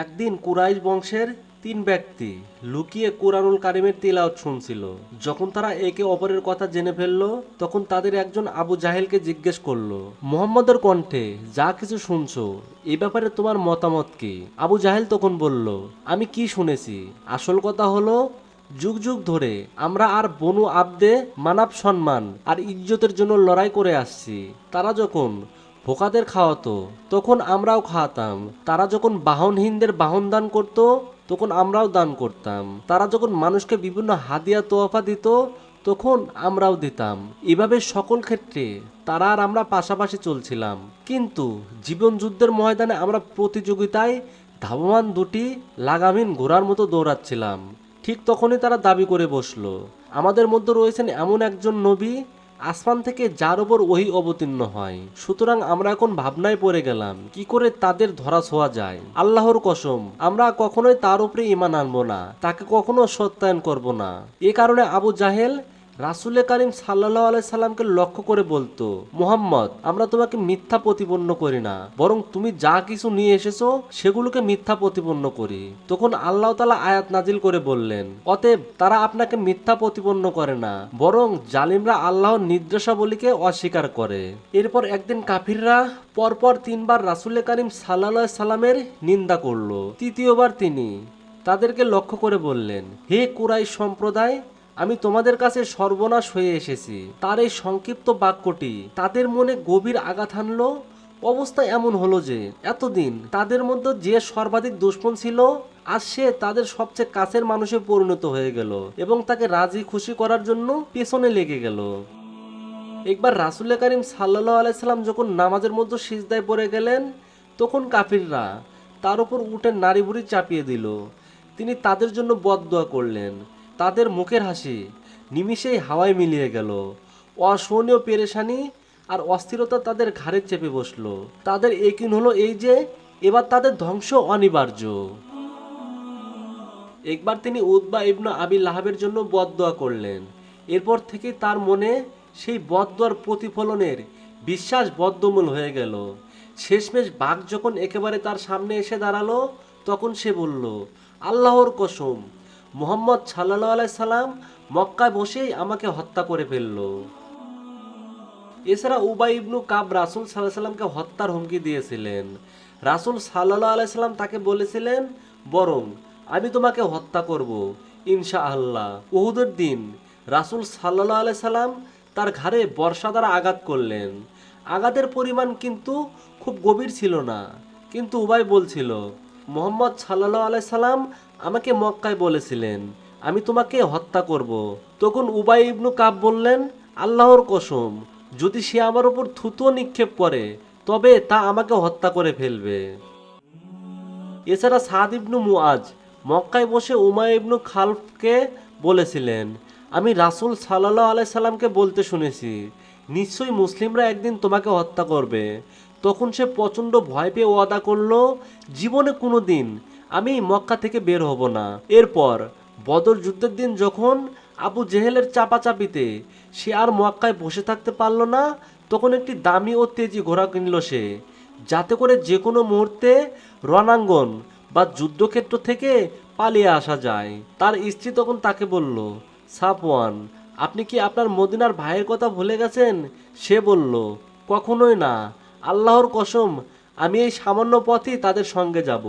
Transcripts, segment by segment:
একদিন কুরাইশ বংশের তিন ব্যক্তি লুকিয়ে কোরআনুল কারিমের তিলাওয়াত শুনছিল। যখন তারা একে অপরের কথা জেনে ফেলল, তখন তাদের একজন আবু জাহেলকে জিজ্ঞেস করল, মোহাম্মদের কণ্ঠে যা কিছু শুনছো এই ব্যাপারে তোমার মতামত কি? আবু জাহেল তখন বলল, আমি কি শুনেছি? আসল কথা হলো, যুগ যুগ ধরে আমরা আর বনু আবদে মানব সম্মান আর ইজ্জতের জন্য লড়াই করে আসছি। তারা যখন ভোকাদের খাওয়াতো, তখন আমরাও খাওয়াতাম। তারা যখন বাহনহীনদের বাহন দান করত, তখন আমরাও দান করতাম। তারা যখন মানুষকে বিভিন্ন হাদিয়া তোয়াফা দিত, তখন আমরাও দিতাম। এভাবে সকল ক্ষেত্রে তারা আর আমরা পাশাপাশি চলছিলাম। কিন্তু জীবন যুদ্ধের ময়দানে আমরা প্রতিযোগিতায় ধাবমান দুটি লাগামিন ঘোড়ার মতো দৌড়াচ্ছিলাম। ঠিক তখনই তারা দাবি করে বসল, আমাদের মধ্যে রয়েছেন এমন একজন নবী আসমান থেকে যার ওপর ওহি অবতীর্ণ হয়। সুতরাং আমরা এখন ভাবনায় পড়ে গেলাম, কি করে তাদের ধরা ছোঁয়া যায়? আল্লাহর কসম, আমরা কখনোই তার উপরে ইমান আনব না, তাকে কখনো সত্যায়ন করব না। এ কারণে আবু জাহেল রাসুল করিম সাল্লাহ আলাই সাল্লামকে লক্ষ্য করে বলতো, মোহাম্মদ, আমরা তোমাকে মিথ্যা প্রতিপন্ন করি না। বরং তুমি যা কিছু নিয়ে এসেছ, সেগুলোকে মিথ্যা প্রতিপন্ন করি। তখন আল্লাহ তালা আয়াত নাজিল করে বললেন, অতএব তারা আপনাকে মিথ্যা প্রতিপন্ন করে না, বরং জালিমরা আল্লাহর নির্দেশাবলীকে অস্বীকার করে। এরপর একদিন কাফিররা পরপর তিনবার রাসুল করিম সাল্লাহ সাল্লামের নিন্দা করল। তৃতীয়বার তিনি তাদেরকে লক্ষ্য করে বললেন, হে কুরাই সম্প্রদায় আমি তোমাদের কাছে সর্বনাশ হয়ে এসেছি। তার এই সংক্ষিপ্ত বাক্যটি তাদের মনে গভীর আঘাত হানলো। অবস্থা এমন হলো যে, এতদিন তাদের মধ্যে যে সর্বাধিক দুশ্মন ছিল, আজ সে তাদের সবচেয়ে কাছের মানুষে পরিণত হয়ে গেল এবং তাকে রাজি খুশি করার জন্য পেছনে লেগে গেল। একবার রাসুল করিম সাল্লাহ আলাইসাল্লাম যখন নামাজের মধ্যে সিজদায় পড়ে গেলেন, তখন কাফিররা তার উপর উঠে নারী বুড়ি চাপিয়ে দিল। তিনি তাদের জন্য বদদোয়া করলেন। তাদের মুখের হাসি নিমিষেই হাওয়ায় মিলিয়ে গেল। অসহনীয় পেরেশানি আর অস্থিরতা তাদের ঘাড়ে চেপে বসল। তাদের একিন হলো এই যে, এবার তাদের ধ্বংস অনিবার্য। একবার তিনি উদ্বা ইবনু আবি লাহাবের জন্য বদদোয়া করলেন। এরপর থেকে তার মনে সেই বদদোয়ার প্রতিফলনের বিশ্বাস বদ্ধমূল হয়ে গেল। শেষমেশ বাঘ যখন একেবারে তার সামনে এসে দাঁড়াল, তখন সে বলল, আল্লাহর কসম মোহাম্মদ সাল্লাহ আলাই সাল্লাম মক্কায় বসেই আমাকে হত্যা করে ফেলল। এছাড়া উবাই ইবনু কাব রাসুল সাল্লাহ সাল্লামকে হত্যার হুমকি দিয়েছিলেন। রাসুল সাল্লাহ আলাইসাল্লাম তাকে বলেছিলেন, বরং আমি তোমাকে হত্যা করব ইনশা আল্লাহ উহুদের দিন রাসুল সাল্লাহ আলাই সাল্লাম তার ঘাড়ে বর্ষা দ্বারা আঘাত করলেন। আঘাতের পরিমাণ কিন্তু খুব গভীর ছিল না। কিন্তু উবাই বলছিল, মোহাম্মদ সাল্লাহ আলাই সাল্লাম আমাকে মক্কায় বলেছিলেন, আমি তোমাকে হত্যা করব। তখন উবাই ইবনু কাব বললেন, আল্লাহর কসম, যদি সে আমার উপর থুতো নিক্ষেপ করে, তবে তা আমাকে হত্যা করে ফেলবে। এছাড়া সাদ ইবনু মুআজ মক্কায় বসে উমা ইবনু খালফকে বলেছিলেন, আমি রাসুল সাল্লাহ আলাই সাল্লামকে বলতে শুনেছি, নিশ্চয়ই মুসলিমরা একদিন তোমাকে হত্যা করবে। তখন সে প্রচণ্ড ভয় পেয়ে ওয়াদা করল, জীবনে কোনো দিন আমি মক্কা থেকে বের হব না। এরপর বদর যুদ্ধের দিন যখন আবু জেহেলের চাপাচাপিতে সে আর মক্কায় বসে থাকতে পারল না, তখন একটি দামি ও তেজি ঘোড়া কিনল সে, যাতে করে যে কোনো মুহূর্তে রণাঙ্গন বা যুদ্ধক্ষেত্র থেকে পালিয়ে আসা যায়। তার স্ত্রী তখন তাকে বলল সাপওয়ান আপনি কি আপনার মদিনার ভাইয়ের কথা ভুলে গেছেন? সে বলল, কখনোই না। আল্লাহর কসম আমি এই সামান্য পথেই তাদের সঙ্গে যাব।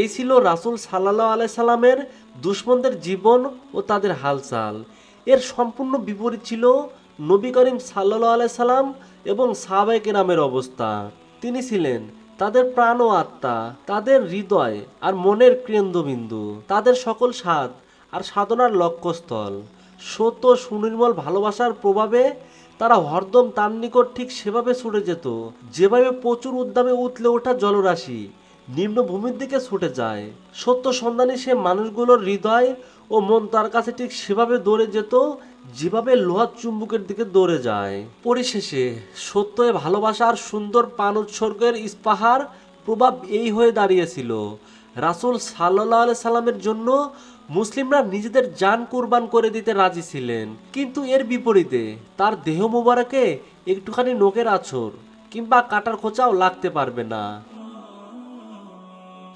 এই ছিল রাসুল সাল্লাহ আলাই সাল্লামের দুশ্মনদের জীবন ও তাদের হালচাল। এর সম্পূর্ণ বিপরীত ছিল নবী করিম সাল্লাহ আলাই সাল্লাম এবং সাহাবাই কেরামের অবস্থা। তিনি ছিলেন তাদের প্রাণ ও আত্মা, তাদের হৃদয় আর মনের কেন্দ্রবিন্দু, তাদের সকল স্বাদ আর সাধনার লক্ষ্যস্থল। সত্য সুনির্মল ভালোবাসার প্রভাবে তারা হরদম তার নিকট ঠিক সেভাবে ছুটে যেত, যেভাবে প্রচুর উদ্যামে উতলে ওঠা জলরাশি নিম্নভূমির দিকে ছুটে যায়। সত্য সন্ধানী সে মানুষগুলোর হৃদয় ও মন তার কাছে ঠিক সেভাবে দৌড়ে যেত, যেভাবে লোহার চুম্বুকের দিকে দৌড়ে যায়। পরিশেষে সত্য ভালোবাসার সুন্দর পান উৎসর্গের ইস্পাহার প্রভাব এই হয়ে দাঁড়িয়েছিল। রাসুল সাল্লাহ সাল্লামের জন্য মুসলিমরা নিজেদের জান কোরবান করে দিতে রাজি ছিলেন। কিন্তু এর বিপরীতে তার দেহ মোবারকে একটুখানি নোকের আছর কিংবা কাটার খোঁচাও লাগতে পারবে না।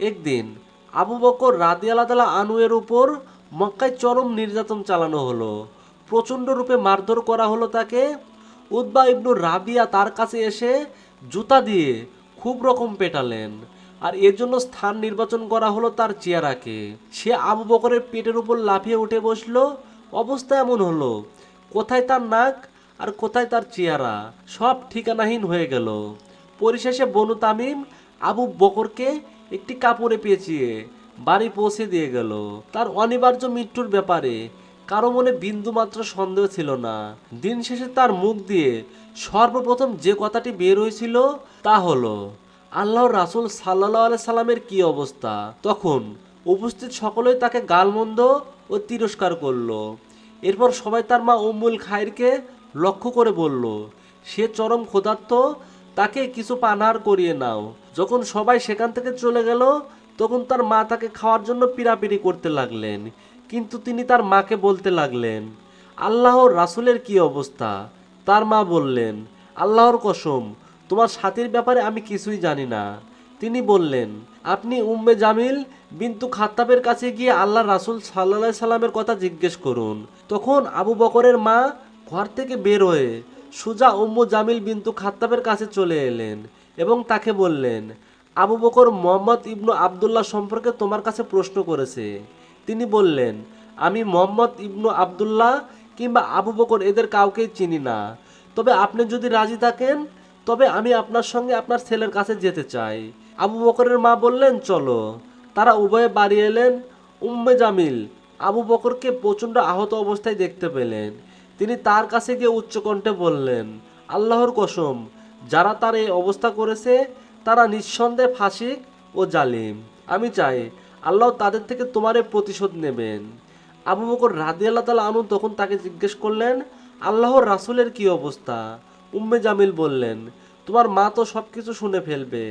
একদিন আবু বকর রাদি আল্লাহ আনুয়ের উপর মক্কায় চরম নির্যাতন চালানো হলো। প্রচণ্ড রূপে মারধর করা হলো তাকে। উদ্বা ইবনু রাবিয়া তার কাছে এসে জুতা দিয়ে খুব রকম পেটালেন। আর এর জন্য স্থান নির্বাচন করা হলো তার চেয়ারাকে সে আবু বকরের পেটের উপর লাফিয়ে উঠে বসল। অবস্থা এমন হলো, কোথায় তার নাক আর কোথায় তার চেহারা, সব ঠিকানাহীন হয়ে গেল। পরিশেষে বনু তামিম আবু বকরকে একটি কাপড়ে পেঁচিয়ে বাড়ি পৌঁছে দিয়ে গেল। তার অনিবার্য মৃত্যুর ব্যাপারে কারও মনে বিন্দুমাত্র সন্দেহ ছিল না। দিন শেষে তার মুখ দিয়ে সর্বপ্রথম যে কথাটি বের হয়েছিল তা হলো আল্লাহর রাসূল সাল্লাহ আলাই সাল্লামের কি অবস্থা? তখন উপস্থিত সকলেই তাকে গালমন্দ ও তিরস্কার করল। এরপর সবাই তার মা উম্মুল খায়েরকে লক্ষ্য করে বলল, সে চরম ক্ষুধার্ত, তাকে কিছু পানাহার করিয়ে নাও। যখন সবাই সেখান থেকে চলে গেল, তখন তার মা তাকে খাওয়ার জন্য পিড়াপিড়ি করতে লাগলেন। কিন্তু তিনি তার মাকে বলতে লাগলেন, আল্লাহর রাসূলের কি অবস্থা? তার মা বললেন, আল্লাহর কসম তোমার সাথীর ব্যাপারে আমি কিছুই জানি না। তিনি বললেন, আপনি উম্মে জামিল বিন্তু খাত্তাবের কাছে গিয়ে আল্লাহ রাসুল সাল্লাহ সাল্লামের কথা জিজ্ঞেস করুন। তখন আবু বকরের মা ঘর থেকে বের হয়ে সুজা উম্মু জামিল বিন্তু খাত্তাবের কাছে চলে এলেন এবং তাকে বললেন, আবু বকর মোহাম্মদ ইবনু আবদুল্লাহ সম্পর্কে তোমার কাছে প্রশ্ন করেছে। তিনি বললেন, আমি মোহাম্মদ ইবনু আবদুল্লাহ কিংবা আবু বকর এদের কাউকেই চিনি না। তবে আপনি যদি রাজি থাকেন তবে আমি আপনার সঙ্গে আপনার ছেলের কাছে যেতে চাই। আবু বকরের মা বললেন, চলো। তারা উভয়ে বাড়ি এলেন। উম্মে জামিল আবু বকরকে প্রচণ্ড আহত অবস্থায় দেখতে পেলেন। তিনি তার কাছে গিয়ে উচ্চকণ্ঠে বললেন, আল্লাহর কসম, যারা তার এই অবস্থা করেছে, তারা নিঃসন্দেহে ফাঁসিক ও জালিম। আমি চাই আল্লাহ তাদের থেকে তোমারে প্রতিশোধ নেবেন। আবু বকর রাদি আল্লাহ তালা আনু তখন তাকে জিজ্ঞেস করলেন, আল্লাহর রাসূলের কি অবস্থা? উম্মে জামিল বললেন, তোমার মা তো সব কিছু শুনে ফেলবে।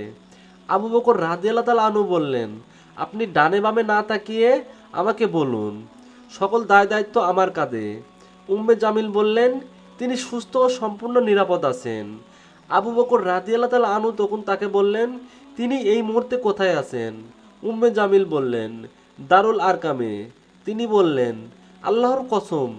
আবু বকর রাদি আল্লাহ তালা আনু বললেন, আপনি ডানে বামে না তাকিয়ে আমাকে বলুন, সকল দায় দায়িত্ব আমার কাঁধে। উম্মে জামিল বললেন, তিনি সুস্থ ও সম্পূর্ণ নিরাপদ আছেন। আবু বকর রাদি আল্লাহ তালা আনু তখন তাকে বললেন, তিনি এই মুহূর্তে কোথায় আছেন? উম্মে জামিল বললেন, দারুল আরকামে। তিনি বললেন, আল্লাহর কসম,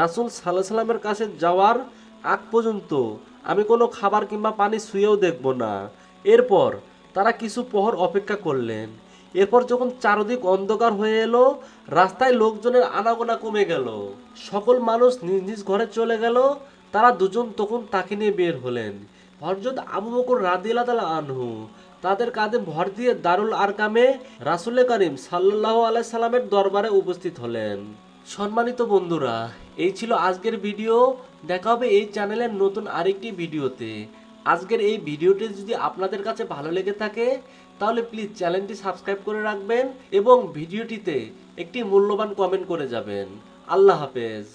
রাসূল সাল্লাহ সাল্লামের কাছে যাওয়ার আগ পর্যন্ত আমি কোনো খাবার কিংবা পানি শুয়েও দেখব না। এরপর তারা কিছু প্রহর অপেক্ষা করলেন। এরপর যখন চারদিক অন্ধকার হয়ে এলো, রাস্তায় লোকজনের আনাগোনা কমে গেল। সকল মানুষ নিজ নিজ ঘরে চলে গেল। তারা দুজন তখন তাকে নিয়ে বের হলেন। হরজত আবু বকর রাদিয়াল্লাহু তাআলা আনহু তাদের কাঁধে ভর দিয়ে দারুল আরকামে রাসুল করিম সাল্লাহ আলাই সাল্লামের দরবারে উপস্থিত হলেন। সম্মানিত বন্ধুরা, এই ছিল আজকের ভিডিও। দেখা হবে এই চ্যানেলের নতুন আরেকটি ভিডিওতে। আজকের এই ভিডিওটি যদি আপনাদের কাছে ভালো লেগে থাকে, তাহলে প্লিজ চ্যানেলটি সাবস্ক্রাইব করে রাখবেন এবং ভিডিওটিতে একটি মূল্যবান কমেন্ট করে যাবেন। আল্লাহ হাফেজ।